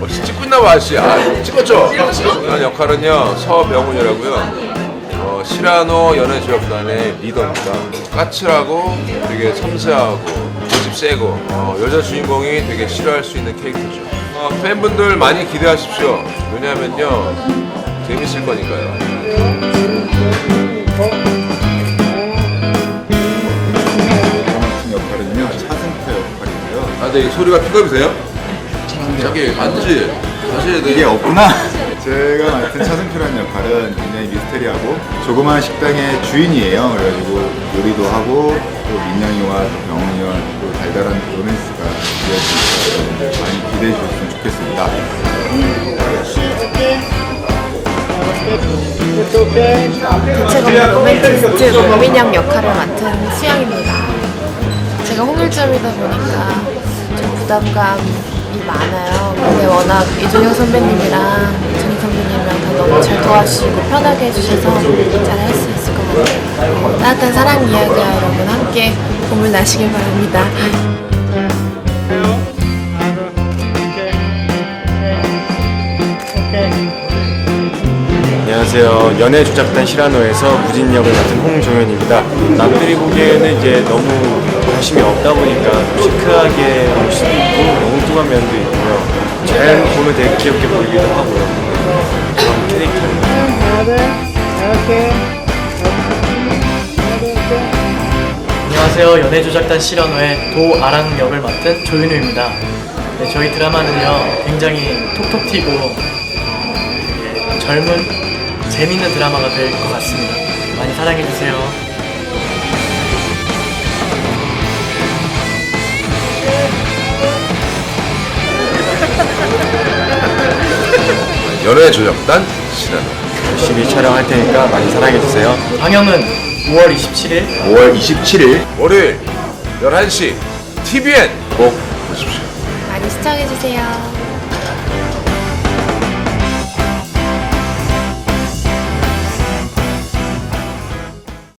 어, 찍고 있나 봐, 아저씨. 아, 찍었죠? 이런 역할은요, 서명훈이라고요. 어, 시라노 연애조합단의 리더입니다. 까칠하고 되게 섬세하고 고집 세고 어, 여자 주인공이 되게 싫어할 수 있는 캐릭터죠. 어, 팬분들 많이 기대하십시오. 왜냐하면요, 재밌을 거니까요. 같은 역할은요 차승표 역할이고요 아, 근데 이 소리가 픽업이세요? 다시 해야 돼. 이게 없구나 제가 맡은 차승표라는 역할은 굉장히 미스테리하고 조그마한 식당의 주인이에요 그래가지고 요리도 하고 또 민영이와 또또 달달한 로맨스가 이어지니까 여러분들 많이 기대해 주셨으면 좋겠습니다 대체적으로 로맨티스트 고민형 역할을 맡은 수영입니다. 제가 홍일점이다 보니까 좀 부담감이 많아요. 근데 워낙 이준영 선배님이랑 정희 선배님이랑 다 너무 잘 도와주시고 편하게 해주셔서 잘 할수 같아요. 어, 따뜻한 사랑 이야기와 여러분 함께 봄을 나시길 바랍니다. 안녕하세요. 연애 조작단 시라노에서 무진 역을 맡은 홍종현입니다. 남들이 보기에는 이제 너무 관심이 없다 보니까 좀 시크하게 볼 수도 있고 엉뚱한 면도 있고요. 잘 보면 되게 귀엽게 보이기도 하고요. 안녕하세요. 연애조작단 실현호의 도아랑 역을 맡은 조윤우입니다. 네, 저희 드라마는요, 굉장히 톡톡 튀고, 어, 되게 젊은, 재밌는 드라마가 될 것 같습니다. 많이 사랑해주세요. 연애 조작단 시라노. 열심히 촬영할 테니까 많이 사랑해주세요. 방영은 5월 27일 5월 27일 월요일 11시 TVN 꼭 보십시오. 많이 시청해주세요.